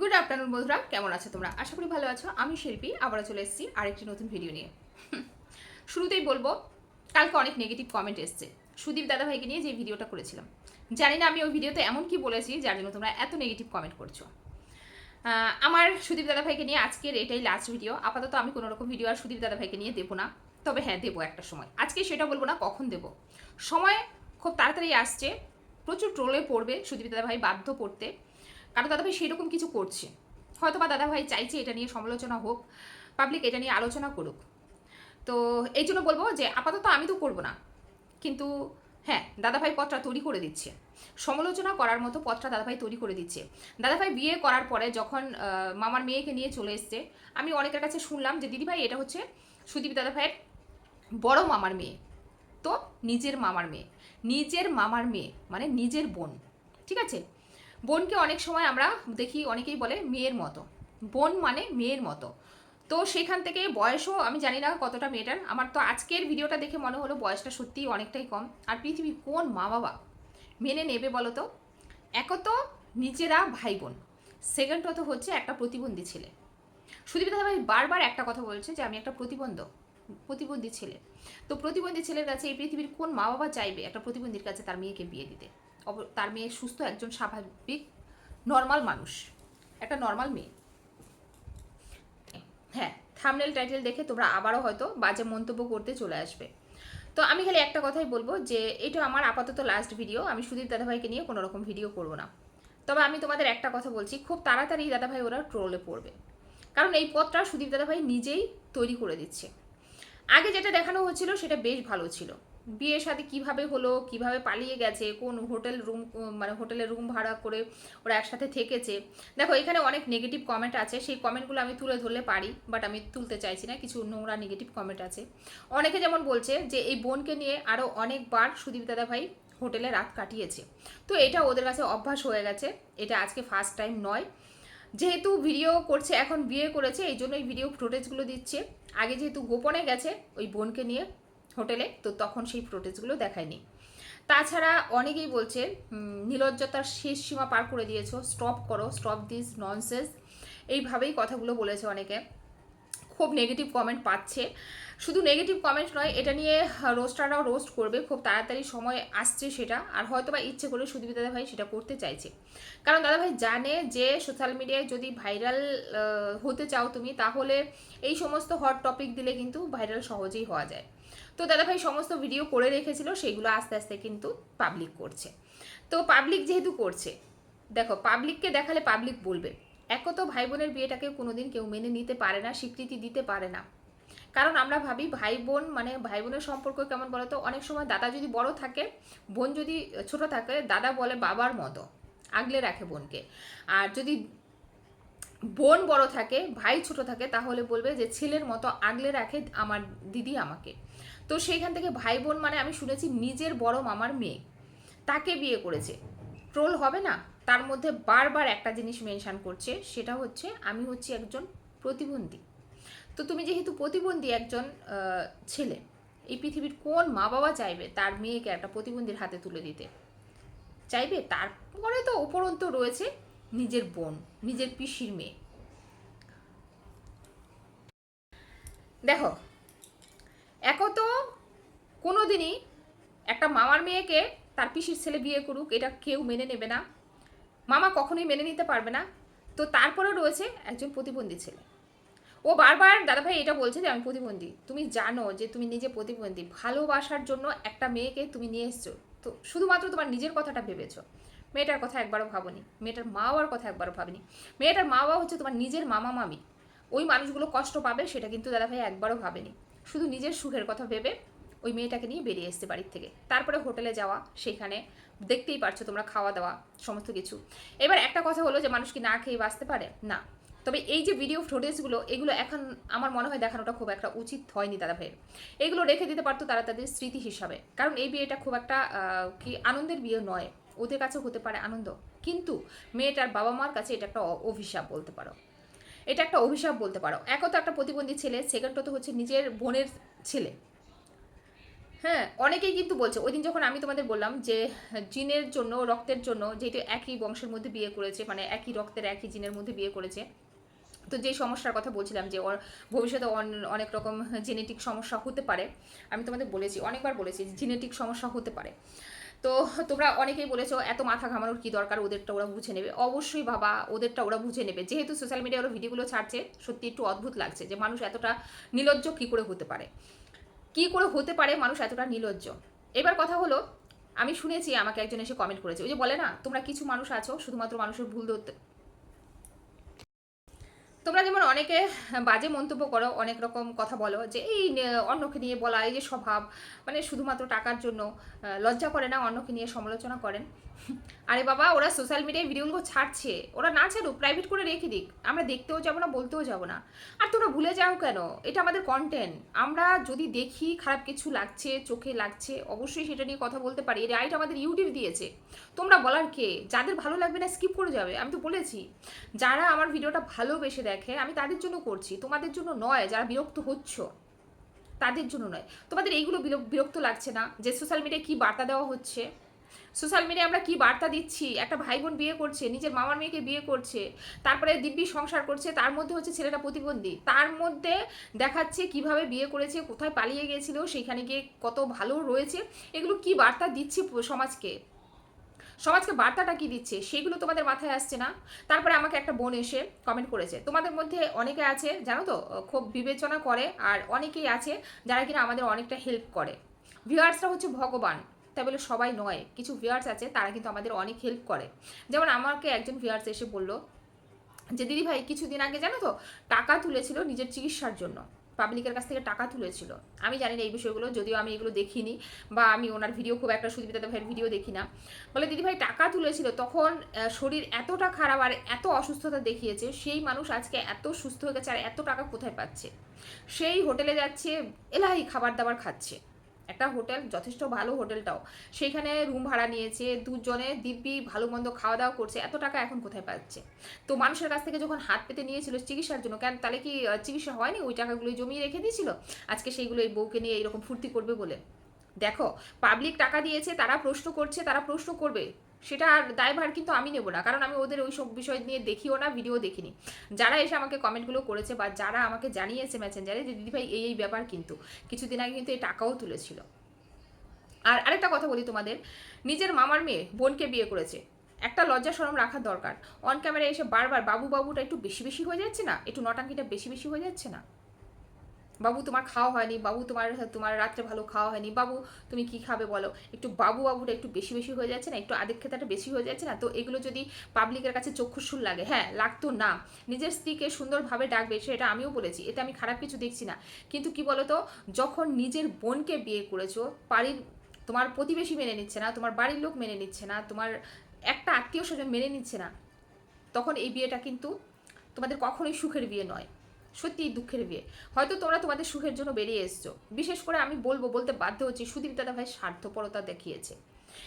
Good afternoon বন্ধুরা। কেমন আছো তোমরা? আশা করি ভালো আছো। আমি শিল্পী। আবারও চলে এসেছি আরেকটি নতুন ভিডিও নিয়ে। শুরুতেই বলব, কালকে অনেক নেগেটিভ কমেন্ট এসছে। সুদীপ দাদাভাইকে নিয়ে যে ভিডিওটা করেছিলাম। জানি না আমি ওই ভিডিওতে এমন কি বলেছি যার জন্য তোমরা এত নেগেটিভ কমেন্ট করছ। আমার সুদীপ দাদাভাইকে নিয়ে আজকের এটাই লাস্ট ভিডিও আপাতত আমি কোনো রকম ভিডিও আর সুদীপ দাদাভাইকে নিয়ে দেবো না। তবে হ্যাঁ দেবো একটা সময়। আজকে সেটা বলব না, কখন দেবো? সময় খুব তাড়াতাড়ি আসছে। প্রচুর ট্রোলে পড়বে সুদীপ দাদাভাই বাধ্য পড়তে কারণ দাদাভাই, সেরকম কিছু করছে। হয়তো বা দাদাভাই চাইছে এটা নিয়ে সমালোচনা হোক পাবলিক এটা নিয়ে আলোচনা করুক। তো এই জন্য বলব যে আপাতত আমি তো করব না। কিন্তু হ্যাঁ দাদাভাই পথটা তৈরি করে দিচ্ছে। সমালোচনা করার মতো পথটা দাদাভাই তৈরি করে দিচ্ছে। দাদাভাই বিয়ে করার পরে যখন মামার মেয়েকে নিয়ে চলে এসছে, আমি অনেকের কাছে শুনলাম যে, দিদিভাই, এটা হচ্ছে সুদীপ দাদাভাইয়ের বড় মামার মেয়ে। তো নিজের মামার মেয়ে, নিজের মামার মেয়ে মানে নিজের বোন, ঠিক আছে? বোনকে অনেক সময় আমরা দেখি, অনেকেই বলে মেয়ের মতো। বোন মানে মেয়ের মতো। তো সেখান থেকে বয়সও আমি জানি না কতটা মেয়েটার। আমার তো আজকের ভিডিওটা দেখে মনে হলো বয়সটা সত্যিই অনেকটাই কম। আর পৃথিবীর কোন মা বাবা মেনে নেবে বলো তো? একত নিজেরা ভাই বোন সেকেন্ড সেকেন্ডত হচ্ছে একটা প্রতিবন্ধী ছেলে। সুদীপ দাদাভাই বারবার একটা কথা বলছে যে, আমি একটা প্রতিবন্ধক প্রতিবন্ধী ছেলে। তো প্রতিবন্ধী ছেলের কাছে এই পৃথিবীর কোন মা বাবা চাইবে একটা প্রতিবন্ধীর কাছে তার মেয়েকে বিয়ে দিতে? তার মেয়ে সুস্থ, একজন স্বাভাবিক নর্মাল মানুষ। একটা নর্মাল মেয়ে। হ্যাঁ থামনেল টাইটেল দেখে তোমরা আবারও হয়তো বাজে মন্তব্য করতে চলে আসবে। তো আমি খালি একটা কথাই বলব যে, এটা আমার আপাতত লাস্ট ভিডিও আমি সুদীপ দাদাভাইকে নিয়ে কোনো রকম ভিডিও করব না। তবে আমি তোমাদের একটা কথা বলছি, খুব তাড়াতাড়ি দাদাভাই ওরা ট্রোলে পড়বে। কারণ এই পথটা সুদীপ দাদাভাই নিজেই তৈরি করে দিচ্ছে। আগে যেটা দেখানো হচ্ছিল, সেটা বেশ ভালো ছিল। বিয়ের সাথে কীভাবে হলো, কীভাবে পালিয়ে গেছে, কোন হোটেল রুম মানে হোটেলে রুম ভাড়া করে ওরা একসাথে থেকেছে। দেখো, এখানে অনেক নেগেটিভ কমেন্ট আছে, সেই কমেন্টগুলো আমি তুলে ধরলে পারি বাট আমি তুলতে চাইছি না, কিছু নোংরা নেগেটিভ কমেন্ট আছে। অনেকে যেমন বলছে যে, এই বোনকে নিয়ে আরও অনেকবার সুদীপ দাদা ভাই হোটেলে রাত কাটিয়েছে। তো এটা ওদের কাছে অভ্যাস হয়ে গেছে, এটা আজকে ফার্স্ট টাইম নয়। যেহেতু ভিডিও করছে, এখন বিয়ে করেছে, এই জন্য এই ভিডিও ফুটেজগুলো দিচ্ছে। আগে যেহেতু গোপনে গেছে, ওই বোনকে নিয়ে হোটেলে তো তখন সেই ফুটেজগুলো দেখায়নি। তাছাড়া অনেকেই বলছে উম, নির্লজ্জতার শেষ সীমা পার করে দিয়েছ স্টপ করো স্টপ দিস ননসেন্স এইভাবেই কথাগুলো বলেছে অনেকে। খুব নেগেটিভ কমেন্ট পাচ্ছে। শুধু নেগেটিভ কমেন্ট নয় এটা নিয়ে রোস্টাররাও রোস্ট করবে খুব তাড়াতাড়ি সময় আসছে সেটা। আর হয়তো বা ইচ্ছে করে সুদীপ দাদা ভাই সেটা করতে চাইছে। কারণ দাদাভাই জানে যে সোশ্যাল মিডিয়ায় যদি ভাইরাল হতে চাও তুমি তাহলে এই সমস্ত হট টপিক দিলে কিন্তু ভাইরাল সহজেই হওয়া যায়। তো দাদাভাই সমস্ত ভিডিও করে রেখেছিল সেইগুলো আস্তে আস্তে কিন্তু পাবলিক করছে। তো পাবলিক যেহেতু করছে, দেখো পাবলিককে দেখালে পাবলিক বলবে। এক তো ভাই বোনের বিয়েটাকে কোনোদিন কেউ মেনে নিতে পারে না, স্বীকৃতি দিতে পারে না। কারণ আমরা ভাবি ভাই বোন মানে ভাই বোনের সম্পর্ক কেমন বলো তো অনেক সময় দাদা যদি বড় থাকে, বোন যদি ছোট থাকে, দাদা বলে বাবার মতো, আগলে রাখে বোনকে। আর যদি বোন বড় থাকে, ভাই ছোট থাকে, তাহলে বলবে যে ছেলের মতো আগলে রাখে আমার দিদি আমাকে। তো সেইখান থেকে ভাই বোন মানে আমি শুনেছি নিজের বড় মামার মেয়ে। তাকে বিয়ে করেছে। ট্রোল হবে না? তার মধ্যে বারবার একটা জিনিস মেনশান করছে, সেটা হচ্ছে আমি হচ্ছি একজন প্রতিবন্ধী। তো তুমি যেহেতু প্রতিবন্ধী একজন ছেলে, এই পৃথিবীর কোন মা বাবা চাইবে তার মেয়েকে একটা প্রতিবন্ধীর হাতে তুলে দিতে? চাইবে? তারপরে তো উপরন্ত রয়েছে নিজের বোন, নিজের পিসির মেয়ে। দেখো একও তো কোনো দিনই একটা মামার মেয়েকে তার পিসির ছেলে বিয়ে করুক, এটা কেউ মেনে নেবে না। মামা কখনোই মেনে নিতে পারবে না। তো তারপরে রয়েছে একজন প্রতিবন্ধী ছেলে। ও বারবার, দাদাভাই এটা বলছে যে, আমি প্রতিবন্ধী। তুমি জানো যে, তুমি নিজে প্রতিবন্ধী। ভালোবাসার জন্য একটা মেয়েকে তুমি নিয়ে এসছো। তো শুধুমাত্র তোমার নিজের কথাটা ভেবেছো। মেয়েটার কথা একবারও ভাবনি। মেয়েটার মা বাবার কথা একবারও ভাবিনি। মেয়েটার মা বাবা হচ্ছে তোমার নিজের মামা মামি ওই মানুষগুলো কষ্ট পাবে, সেটা কিন্তু দাদাভাই একবারও ভাবেনি। শুধু নিজের সুখের কথা ভেবে ওই মেয়েটাকে নিয়ে বেরিয়ে এসছে বাড়ির থেকে। তারপরে হোটেলে যাওয়া সেখানে দেখতেই পারছ তোমরা খাওয়া দাওয়া, সমস্ত কিছু। এবার একটা কথা হলো যে মানুষ কি না খেয়ে বাঁচতে পারে? না। তবে এই যে ভিডিও ফুটেজগুলো এগুলো এখন আমার মনে হয় দেখানোটা খুব একটা উচিত হয়নি দাদা ভাইয়ের এগুলো রেখে দিতে পারতো তারা তাদের স্মৃতি হিসাবে। কারণ এই বিয়েটা খুব একটা কি আনন্দের বিয়ে নয়। ওদের কাছেও হতে পারে আনন্দ। কিন্তু মেয়েটার বাবা মার কাছে এটা একটা অভিশাপ বলতে পারো। এটা একটা অভিশাপ বলতে পারো। একত একটা প্রতিবন্ধী ছেলে সেকেন্ডত হচ্ছে নিজের বোনের ছেলে। হ্যাঁ অনেকেই কিন্তু বলছে, ওই দিন যখন আমি তোমাদের বললাম যে, জিনের জন্য, রক্তের জন্য যেহেতু একই বংশের মধ্যে বিয়ে করেছে মানে একই রক্তের একই জিনের মধ্যে বিয়ে করেছে, তো যে সমস্যার কথা বলছিলাম যে, ওর ভবিষ্যতে অন- অনেক রকম জেনেটিক সমস্যা হতে পারে, আমি তোমাদের বলেছি, অনেকবার বলেছি জেনেটিক সমস্যা হতে পারে। তো তোমরা অনেকেই বলেছ, এত মাথা ঘামানোর কি দরকার? ওদেরটা ওরা বুঝে নেবে। অবশ্যই বাবা, ওদেরটা ওরা বুঝে নেবে। যেহেতু সোশ্যাল মিডিয়ায় ওরা ভিডিওগুলো ছাড়ছে, সত্যি একটু অদ্ভুত লাগছে যে মানুষ এতটা নিলজ্জ কী করে হতে পারে? কি করে হতে পারে মানুষ এতটা নিলজ্জ? এবার কথা হলো, আমি শুনেছি আমাকে একজন এসে কমেন্ট করেছে। ওই যে বলে না, তোমরা কিছু মানুষ আছো, শুধুমাত্র মানুষের ভুল ধরতে তোমরা যেমন অনেকে বাজে মন্তব্য করো, অনেক রকম কথা বলো যে এই অন্যকে নিয়ে বলা, এই যে স্বভাব মানে শুধুমাত্র টাকার জন্য লজ্জা করে না, অন্যকে নিয়ে সমালোচনা করেন। আরে বাবা, ওরা সোশ্যাল মিডিয়ায় ভিডিওগুলো ছাড়ছে। ওরা না ছাড়ুক প্রাইভেট করে রেখে দিক। আমরা দেখতেও যাব না, বলতেও যাব না। আর তোমরা ভুলে যাও কেন? এটা আমাদের কন্টেন্ট আমরা যদি দেখি খারাপ কিছু লাগছে, চোখে লাগছে, অবশ্যই সেটা নিয়ে কথা বলতে পারি। রাইট আমাদের ইউটিউব দিয়েছে। তোমরা বলার কে? যাদের ভালো লাগবে না স্কিপ করে যাবে। আমি তো বলেছি, যারা আমার ভিডিওটা ভালোবেসে দেখে, আমি তাদের জন্য করছি। তোমাদের জন্য নয়, যারা বিরক্ত হচ্ছ, তাদের জন্য নয়। তোমাদের এইগুলো বিরক- বিরক্ত লাগছে না যে সোশ্যাল মিডিয়ায় কী বার্তা দেওয়া হচ্ছে? সোশ্যাল মিডিয়ায় আমরা কি বার্তা দিচ্ছি? একটা ভাই বোন বিয়ে করছে, নিজের মামার মেয়েকে বিয়ে করছে, তারপরে দিব্যি সংসার করছে, তার মধ্যে হচ্ছে ছেলেটা প্রতিবন্ধী। তার মধ্যে দেখাচ্ছে কীভাবে বিয়ে করেছে, কোথায় পালিয়ে গিয়েছিল সেইখানে গিয়ে কত ভালো রয়েছে। এগুলো কি বার্তা দিচ্ছে সমাজকে? সমাজকে বার্তাটা কি দিচ্ছে? সেগুলো তোমাদের মাথায় আসছে না? তারপরে আমাকে একটা বোন এসে কমেন্ট করেছে। তোমাদের মধ্যে অনেকে আছে, জানো তো, খুব বিবেচনা করে, আর অনেকেই আছে যারা কিনা আমাদের অনেকটা হেল্প করে। ভিউয়ার্সরা হচ্ছে ভগবান। তাই বলে সবাই নয়, কিছু ভিউয়ার্স আছে, তারা কিন্তু আমাদের অনেক হেল্প করে। যেমন আমাকে একজন ভিউয়ার্স এসে বলল যে, দিদি ভাই, কিছুদিন আগে জানো তো, টাকা তুলেছিল নিজের চিকিৎসার জন্য পাবলিকের কাছ থেকে টাকা তুলেছিল। আমি জানি না এই বিষয়গুলো, যদিও আমি এগুলো দেখিনি বা আমি ওনার ভিডিও খুব একটা সুদীপিতা ভাইয়ের ভিডিও দেখি না। বলে, দিদি ভাই, টাকা তুলেছিল, তখন শরীর এতটা খারাপ আর এত অসুস্থতা দেখিয়েছে, সেই মানুষ আজকে এত সুস্থ হয়ে গেছে আর এত টাকা কোথায় পাচ্ছে? সেই হোটেলে যাচ্ছে, এলাহি খাবার দাবার খাচ্ছে। একটা হোটেল, যথেষ্ট ভালো হোটেলটাও। সেইখানে রুম ভাড়া নিয়েছে, দুজনে দিব্যি ভালো মন্দ খাওয়া দাওয়া করছে, এত টাকা এখন কোথায় পাচ্ছে? তো মানুষের কাছ থেকে যখন হাত পেতে নিয়েছিল চিকিৎসার জন্য, কেন তাহলে কি চিকিৎসা হয়নি? ওই টাকাগুলো জমিয়ে রেখে দিয়েছিল? আজকে সেইগুলো এই বউকে নিয়ে এরকম ফুর্তি করবে বলে। দেখো পাবলিক টাকা দিয়েছে, তারা প্রশ্ন করছে, তারা প্রশ্ন করবে। সেটা দায়ভার কিন্তু আমি নেব না। কারণ আমি ওদের ওই সব বিষয় নিয়ে দেখিও না, ভিডিও দেখিনি। যারা এসে আমাকে কমেন্টগুলো করেছে বা যারা আমাকে জানিয়েছে মেসেঞ্জারে যে দিদিভাই এই এই ব্যাপার কিন্তু। কিছুদিন আগে কিন্তু এই টাকাও তুলেছিল। আর আরেকটা কথা বলি তোমাদের। নিজের মামার মেয়ে বোনকে বিয়ে করেছে। একটা লজ্জা শরম রাখার দরকার। অন ক্যামেরায় এসে বারবার বাবু, বাবুটা একটু বেশি বেশি হয়ে যাচ্ছে না? একটু নটাঙ্কিটা বেশি বেশি হয়ে যাচ্ছে না? বাবু, তোমার খাওয়া হয়নি। বাবু, তোমার তোমার রাত্রে ভালো খাওয়া হয়নি। বাবু, তুমি কি খাবে বলো? একটু বাবু বাবুটা একটু বেশি বেশি হয়ে যাচ্ছে না, একটু আদিক খেতাটা বেশি হয়ে যাচ্ছে না। তো এগুলো যদি পাবলিকের কাছে চক্ষুশুল লাগে হ্যাঁ লাগতো না। নিজের স্ত্রীকে সুন্দরভাবে ডাকবে, সেটা আমিও বলেছি। এতে আমি খারাপ কিছু দেখছি না। কিন্তু কি বলতো, যখন নিজের বোনকে বিয়ে করেছ, বাড়ির, তোমার প্রতিবেশী মেনে নিচ্ছে না, তোমার বাড়ির লোক মেনে নিচ্ছে না, তোমার একটা আত্মীয় স্বজন মেনে নিচ্ছে না, তখন এই বিয়েটা কিন্তু তোমাদের কখনোই সুখের বিয়ে নয়। সত্যিই দুঃখের বিয়ে। হয়তো তোমরা তোমাদের সুখের জন্য বেরিয়ে এসছো। বিশেষ করে আমি বলব, বলতে বাধ্য হচ্ছি, সুদীপ দাদা ভাই স্বার্থপরতা দেখিয়েছে।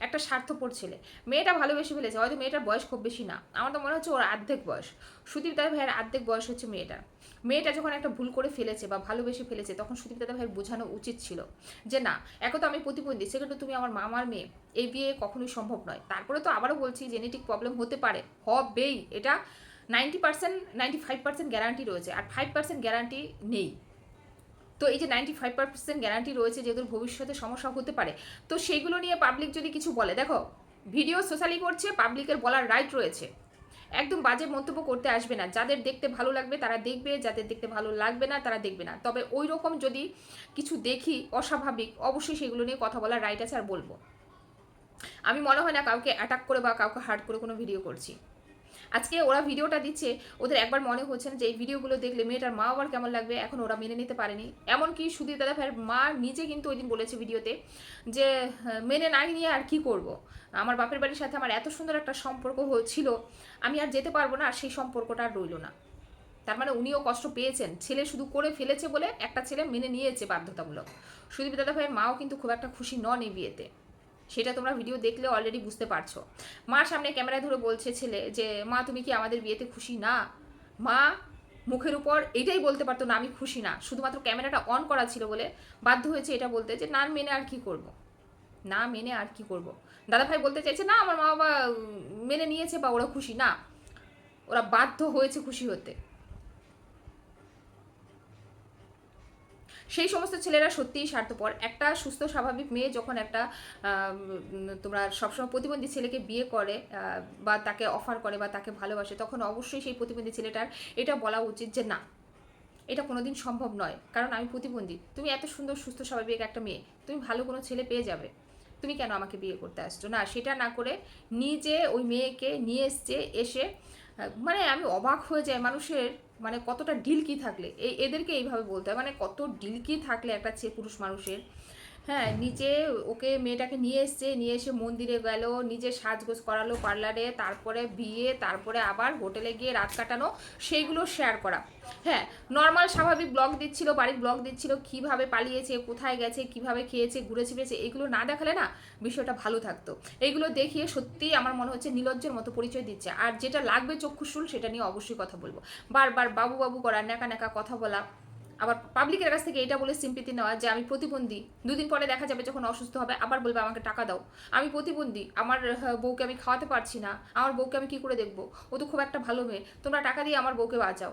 একটা স্বার্থপর ছেলে। মেয়েটা ভালোবেসে ফেলেছে, হয়তো মেয়েটার বয়স খুব বেশি না। আমার তো মনে হচ্ছে ওর অর্ধেক বয়স। সুদীপ দাদা ভাইয়ের অর্ধেক বয়স হচ্ছে মেয়েটার। মেয়েটা যখন একটা ভুল করে ফেলেছে বা ভালোবেসে ফেলেছে, তখন সুদীপ দাদা ভাইয়ের বোঝানো উচিত ছিল যে, না এখন তো আমি প্রতিবন্ধী সেখানে তুমি আমার মামার মেয়ে। এই বিয়ে কখনোই সম্ভব নয়। তারপরে তো আবারও বলছি জেনেটিক প্রবলেম হতে পারে, হবেই। এটা ninety percent, ninety five percent guarantee রয়েছে আর ফাইভ পার্সেন্ট গ্যারান্টি নেই। তো এই যে নাইনটি ফাইভ পার্সেন্ট গ্যারান্টি রয়েছে যেহেতু ভবিষ্যতে সমস্যা হতে পারে, তো সেইগুলো নিয়ে পাবলিক যদি কিছু বলে, দেখো ভিডিও সোশ্যালি করছে পাবলিকের বলার রাইট রয়েছে। একদম বাজে মন্তব্য করতে আসবে না। যাদের দেখতে ভালো লাগবে তারা দেখবে, যাদের দেখতে ভালো লাগবে না তারা দেখবে না। তবে ওই রকম যদি কিছু দেখি অস্বাভাবিক, অবশ্যই সেগুলো নিয়ে কথা বলার রাইট আছে আর বলব। আমি মনে হয় না কাউকে অ্যাটাক করে বা কাউকে হার্ট করে কোনো ভিডিও করছি। আজকে ওরা ভিডিওটা দিচ্ছে ওদের একবার মনে হচ্ছে না যে এই ভিডিওগুলো দেখলে মেয়েটার মা আবার কেমন লাগবে এখন ওরা মেনে নিতে পারেনি। এমনকি সুধীর দাদা ভাইয়ের মা নিজে কিন্তু ওই দিন বলেছে ভিডিওতে যে হ্যাঁ, মেনে নাই নিয়ে আর কি করব। আমার বাপের বাড়ির সাথে আমার এত সুন্দর একটা সম্পর্ক ছিল আমি আর যেতে পারব না আর সেই সম্পর্কটা আর রইল না। তার মানে উনিও কষ্ট পেয়েছেন। ছেলে শুধু করে ফেলেছে বলে একটা ছেলে মেনে নিয়েছে বাধ্যতামূলক। সুদীপ দাদা ভাইয়ের মাও কিন্তু খুব একটা খুশি নন এই বিয়েতে। সেটা তোমরা ভিডিও দেখলে অলরেডি বুঝতে পারছ। মা সামনে ক্যামেরায় ধরে বলছে ছেলে যে, মা, তুমি কি আমাদের বিয়েতে খুশি না? মা মুখের উপর এটাই বলতে পারতো না, আমি খুশি না। শুধুমাত্র ক্যামেরাটা অন করা ছিল বলে বাধ্য হয়েছে এটা বলতে যে, না মেনে আর কি করব? না, মেনে আর কি করব? দাদাভাই বলতে চাইছে, না, আমার মা বাবা মেনে নিয়েছে বা ওরা খুশি না। ওরা বাধ্য হয়েছে খুশি হতে। সেই সমস্ত ছেলেরা সত্যিই স্বার্থপর। একটা সুস্থ, স্বাভাবিক মেয়ে যখন একটা তোমরা সবসময় প্রতিবন্ধী ছেলেকে বিয়ে করে বা তাকে অফার করে বা তাকে ভালোবাসে, তখন অবশ্যই সেই প্রতিবন্ধী ছেলেটার এটা বলা উচিত যে না, এটা কোনোদিন সম্ভব নয়। কারণ আমি প্রতিবন্ধী। তুমি এত সুন্দর, সুস্থ, স্বাভাবিক একটা মেয়ে, তুমি ভালো কোনো ছেলে পেয়ে যাবে। তুমি কেন আমাকে বিয়ে করতে আসছো? না, সেটা না করে নিজে ওই মেয়েকে নিয়ে এসছে, এসে মানে আমি অবাক হয়ে যাই মানুষের মানে কতটা ঢিলকি থাকলে। এই এদেরকে এইভাবে বলতে হয়। মানে কত ঢিলকি থাকলে একটা ছে, পুরুষ মানুষের? হ্যাঁ নিচে ওকে মেয়েটাকে নিয়ে এসছে, নিয়ে এসে মন্দিরে গেল, নিজে সাজগোজ করালো পার্লারে, তারপরে বিয়ে, তারপরে আবার হোটেলে গিয়ে রাত কাটানো, সেইগুলো শেয়ার করা। হ্যাঁ নর্মাল স্বাভাবিক ব্লগ দিচ্ছিল, বাড়ির ব্লগ দিচ্ছিল, কীভাবে পালিয়েছে, কোথায় গেছে, কীভাবে খেয়েছে, ঘুরেছে ফিরেছে, এগুলো না দেখালে না বিষয়টা ভালো থাকতো। এইগুলো দেখিয়ে সত্যিই আমার মনে হচ্ছে নীলজ্জের মতো পরিচয় দিচ্ছে। আর যেটা লাগবে চক্ষুশুল, সেটা নিয়ে অবশ্যই কথা বলব। বারবার বাবু বাবু করা ন্যাকা ন্যাকা কথা বলা। আবার পাবলিকের কাছ থেকে এটা বলে সিম্পিতি নেওয়া যে আমি প্রতিবন্ধী। দুদিন পরে দেখা যাবে যখন অসুস্থ হবে, আবার বলবে আমাকে টাকা দাও। আমি প্রতিবন্ধী, আমার বউকে আমি খাওয়াতে পারছি না। আমার বউকে আমি কি করে দেখব? ও তো খুব একটা ভালো মেয়ে। তোমরা টাকা দিয়ে আমার বউকে বাঁচাও।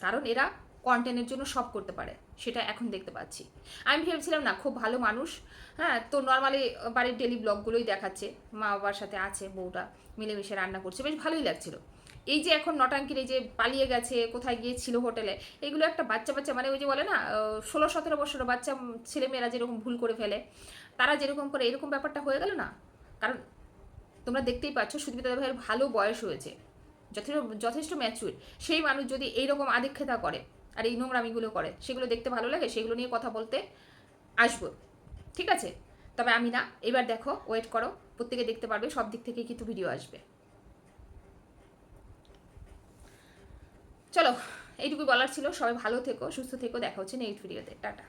কারণ এরা কন্টেন্টের জন্য সব করতে পারে। সেটা এখন দেখতে পাচ্ছি। আমি ভেবেছিলাম, না, খুব ভালো মানুষ। হ্যাঁ তো নর্মালি বাড়ির ডেলি ব্লগগুলোই দেখাচ্ছে। মা বাবার সাথে আছে বউটা, মিলেমিশে রান্না করছে। বেশ ভালোই লাগছিল। এই যে এখন নটাঙ্কির এই যে পালিয়ে গেছে, কোথায় গিয়েছিল হোটেলে এগুলো একটা বাচ্চা বাচ্চা মানে ওই যে বলে না ষোলো সতেরো বছরের বাচ্চা ছেলেমেয়েরা যেরকম ভুল করে ফেলে, তারা যেরকম করে এরকম ব্যাপারটা হয়ে গেল না? কারণ তোমরা দেখতেই পাচ্ছ সুদীপিতা ভাইয়ের ভালো বয়স হয়েছে, যথেষ্ট যথেষ্ট ম্যাচুর সেই মানুষ যদি এইরকম আদিক্ষেতা করে আর এই নোংরামিগুলো করে, সেগুলো দেখতে ভালো লাগে, সেগুলো নিয়ে কথা বলতে আসব। ঠিক আছে? তবে আমি না, এবার দেখো ওয়েট করো, প্রত্যেকে দেখতে পারবে, সব দিক থেকে কিন্তু ভিডিও আসবে। চলো এইটুকু বলার ছিল। সবাই ভালো থেকো সুস্থ থেকো। দেখা হচ্ছে নেক্সট ভিডিওতে টাটা।